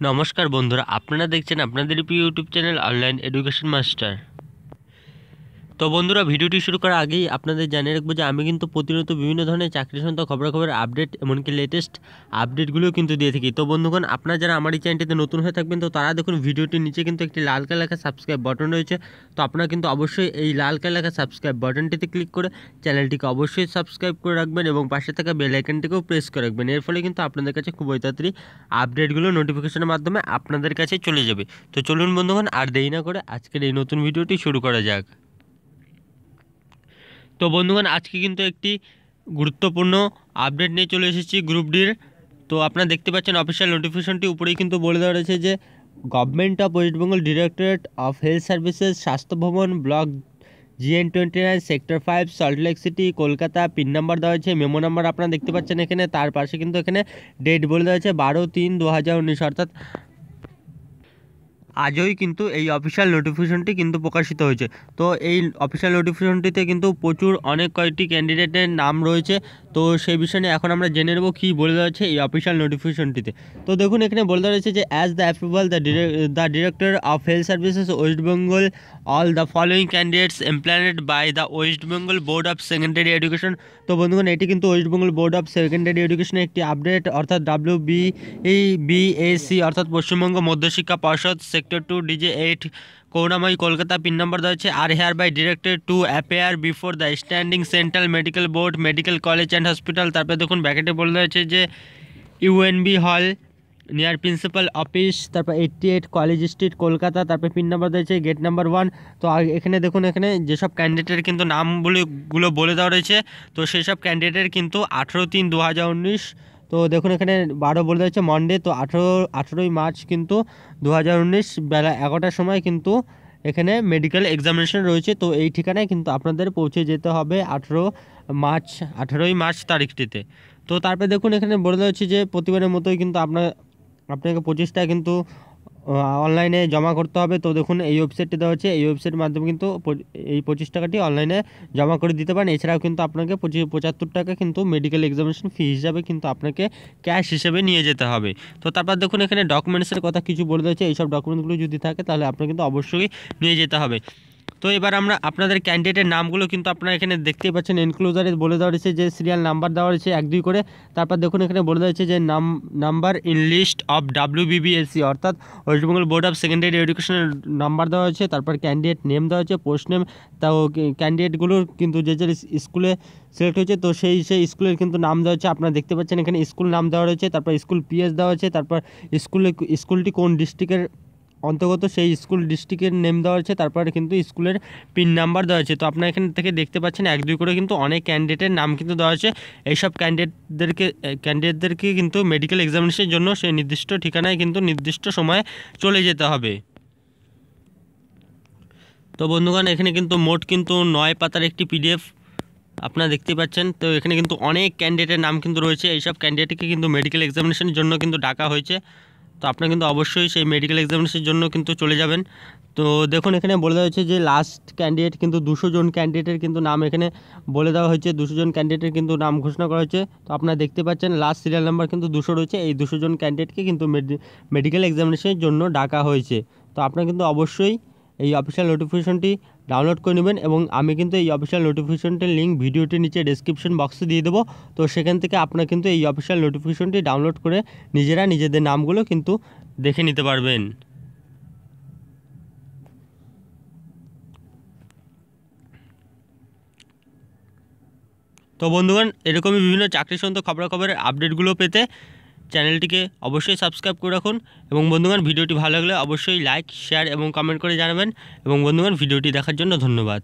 নমস্কার বন্ধুরা আপনারা দেখছেন আপনাদের YouTube channel online education master তো বন্ধুরা, ভিডিওটি শুরু করার আগেই আপনাদের জানিয়ে রাখব যে আমি কিন্তু প্রতিনিয়ত বিভিন্ন ধরনের চাকরি সংক্রান্ত খবরাখবরের আপডেট এমনকি লেটেস্ট আপডেটগুলোও কিন্তু দিয়ে থাকি। তো বন্ধুগণ, আপনারা যারা আমার এই চ্যানেলটিতে নতুন হয়ে থাকবেন, তো তারা দেখুন ভিডিওটির নিচে কিন্তু একটি লাল কালার সাবস্ক্রাইব বাটন রয়েছে। তো আপনারা কিন্তু অবশ্যই এই লাল কালার সাবস্ক্রাইব বাটনটিতে ক্লিক করে চ্যানেলটিকে অবশ্যই সাবস্ক্রাইব করে রাখবেন এবং পাশে থাকা বেল আইকনটিকেও প্রেস করে রাখবেন। এর ফলে কিন্তু আপনাদের কাছে খুবই তাড়াতাড়ি আপডেটগুলো নোটিফিকেশনের মাধ্যমে আপনাদের কাছে চলে যাবে। তো চলুন বন্ধুগণ, আর দেরি না করে আজকের এই নতুন ভিডিওটি শুরু করা যাক। তো বন্ধুগণ, আজকে কিন্তু একটি গুরুত্বপূর্ণ আপডেট নিয়ে চলে এসেছি গ্রুপ ডির তো আপনারা দেখতে পাচ্ছেন অফিসিয়াল নোটিফিকেশনটি উপরেই কিন্তু বলে দেওয়া রয়েছে যে government of West Bengal directorate of health services Swasthya Bhavan block GN twenty nine sector five Salt Lake city Kolkata pin number দেওয়া হয়েছে মেমো নাম্বার আপনারা দেখতে পাচ্ছেন এখানে, তার পাশে কিন্তু এখানে ডেট বলে দেওয়া হয়েছে, বারো তিন দু হাজার উনিশ, অর্থাৎ আজই কিন্তু এই অফিসিয়াল নোটিফিকেশনটি কিন্তু প্রকাশিত হয়েছে। তো এই অফিসিয়াল নোটিফিকেশনটিতে কিন্তু প্রচুর অনেক কয়েকটি ক্যান্ডিডেটের নাম রয়েছে। তো সেই বিষয়ে এখন আমরা জেনে নেব কী বলে দেওয়া এই অফিসিয়াল নোটিফিকেশনটিতে তো দেখুন, এখানে বলে দেওয়া রয়েছে যে as the approval the the director of health services West Bengal all the following candidates employed by the West Bengal board of secondary education তো বন্ধুগণ, এটি কিন্তু West Bengal board of secondary এডুকেশনের একটি আপডেট অর্থাৎ ডাব্লিউ বি এই BAC অর্থাৎ Paschimbanga Madhyashiksha Parshad sector two DJ eight Karunamoyee Kolkata pin number দেওয়া হচ্ছে আর hereby directed to appear before the standing central medical board medical college and hospital তারপরে দেখুন ব্যাকেটে বলে দেওয়া হচ্ছে যে UNB hall near principal office তারপর eighty eight college street Kolkata তারপর পিন নাম্বার দিয়েছে গেট নাম্বার ওয়ান তো এখানে দেখুন, এখানে যেসব ক্যান্ডিডেটের কিন্তু নামগুলো বলে দেওয়া রয়েছে, তো সেই সব ক্যান্ডিডেটের কিন্তু আঠেরো তিন দু হাজার উনিশ তো দেখুন, এখানে বারো বলে দেওয়া হচ্ছে মন্ডে তো আঠেরো, আঠেরোই মার্চ কিন্তু দু হাজার উনিশ বেলা এগারোটার সময় কিন্তু এখানে মেডিকেল এক্সামিনেশন রয়েছে। তো এই ঠিকানায় কিন্তু আপনাদের পৌঁছে যেতে হবে আঠেরো মার্চ আঠেরোই মার্চ তারিখটিতে। তো তারপরে দেখুন, এখানে বলে দেওয়া হচ্ছে যে প্রতিবারের মতোই কিন্তু আপনার, আপনাকে পঁচিশটা কিন্তু অনলাইনে জমা করতে হবে। তো দেখুন, এই ওয়েবসাইটটি দেওয়া হচ্ছে এই ওয়েবসাইটের মাধ্যমে কিন্তু এই পঁচিশ টাকাটি অনলাইনে জমা করে দিতে পারেন। এছাড়াও কিন্তু আপনাকে পঁচিশ পঁচাত্তর টাকা কিন্তু মেডিকেল এক্সামিনেশন ফি হিসাবে কিন্তু আপনাকে ক্যাশ হিসেবে নিয়ে যেতে হবে। তো তারপর দেখুন, এখানে ডকুমেন্টসের কথা কিছু বলে দিয়েছে এইসব ডকুমেন্টসগুলো যদি থাকে, তাহলে আপনাকে কিন্তু অবশ্যই নিয়ে যেতে হবে। তো এবার আমরা আপনাদের ক্যান্ডিডেটের নামগুলো কিন্তু আপনারা এখানে দেখতেই পাচ্ছেন। এনক্লোজারে বলে দেওয়া রয়েছে যে সিরিয়াল নাম্বার দেওয়া রয়েছে এক, দুই করে। তারপর দেখুন, এখানে বলে দেওয়া হয়েছে যে, নাম number in list of W BBSC অর্থাৎ West Bengal board of secondary এডুকেশনের নাম্বার দেওয়া হয়েছে। তারপর ক্যান্ডিডেট নেম দেওয়া হয়েছে পোস্ট নেম তাও ক্যান্ডিডেটগুলোর কিন্তু যে যে স্কুলে সিলেক্ট হয়েছে, তো সেই সেই স্কুলের কিন্তু নাম দেওয়া হচ্ছে আপনারা দেখতে পাচ্ছেন এখানে স্কুল নাম দেওয়া রয়েছে, তারপর স্কুল পিএস দেওয়া হয়েছে, তারপর স্কুলে স্কুলটি কোন ডিস্ট্রিক্টের অন্তর্গত সেই স্কুল ডিস্ট্রিক্টের নেম দেওয়া হয়েছে, তারপরে কিন্তু স্কুলের পিন নাম্বার দেওয়া হয়েছে। তো আপনার এখান থেকে দেখতে পাচ্ছেন, এক দুই করে কিন্তু অনেক ক্যান্ডিডেটের নাম কিন্তু দেওয়া হয়েছে। এইসব ক্যান্ডিডেটদেরকে ক্যান্ডিডেটদেরকে কিন্তু মেডিকেল এক্সামিনেশনের জন্য সেই নির্দিষ্ট ঠিকানায় কিন্তু নির্দিষ্ট সময়ে চলে যেতে হবে। তো বন্ধুগণ, এখানে কিন্তু মোট কিন্তু নয় পাতার একটি পিডিএফ আপনারা দেখতে পাচ্ছেন। তো এখানে কিন্তু অনেক ক্যান্ডিডেটের নাম কিন্তু রয়েছে। এইসব ক্যান্ডিডেটকে কিন্তু মেডিকেল এক্সামিনেশনের জন্য কিন্তু ডাকা হয়েছে। তো আপনার কিন্তু অবশ্যই সেই মেডিকেল এক্সামিনেশনের জন্য কিন্তু চলে যাবেন। তো দেখুন, এখানে বলে দেওয়া হয়েছে যে লাস্ট ক্যান্ডিডেট কিন্তু দুশো জন ক্যান্ডিডেটের কিন্তু নাম এখানে বলে দেওয়া হয়েছে। দুশো জন ক্যান্ডিডেটের কিন্তু নাম ঘোষণা করা হয়েছে। তো আপনারা দেখতে পাচ্ছেন লাস্ট সিরিয়াল নাম্বার কিন্তু দুশো রয়েছে। এই দুশো জন ক্যান্ডিডেটকে কিন্তু মেডিকেল এক্সামিনেশনের জন্য ডাকা হয়েছে। তো আপনার কিন্তু অবশ্যই এই অফিসিয়াল নোটিফিকেশনটি ডাউনলোড করে নেবেন এবং আমি কিন্তু এই অফিসিয়াল নোটিফিকেশনটির লিঙ্ক ভিডিওটির নিচে ডিসক্রিপশন বক্সে দিয়ে দেবো। তো সেখান থেকে আপনারা কিন্তু এই অফিসিয়াল নোটিফিকেশনটি ডাউনলোড করে নিজেরা নিজেদের নামগুলো কিন্তু দেখে নিতে পারবেন। তো বন্ধুগণ, এরকমই বিভিন্ন চাকরি সংক্রান্ত খবরাখবরের আপডেটগুলো পেতে চ্যানেলটিকে অবশ্যই সাবস্ক্রাইব করে রাখুন এবং বন্ধুগণ, ভিডিওটি ভালো লাগলে অবশ্যই লাইক, শেয়ার এবং কমেন্ট করে জানাবেন। এবং বন্ধুগণ, ভিডিওটি দেখার জন্য ধন্যবাদ।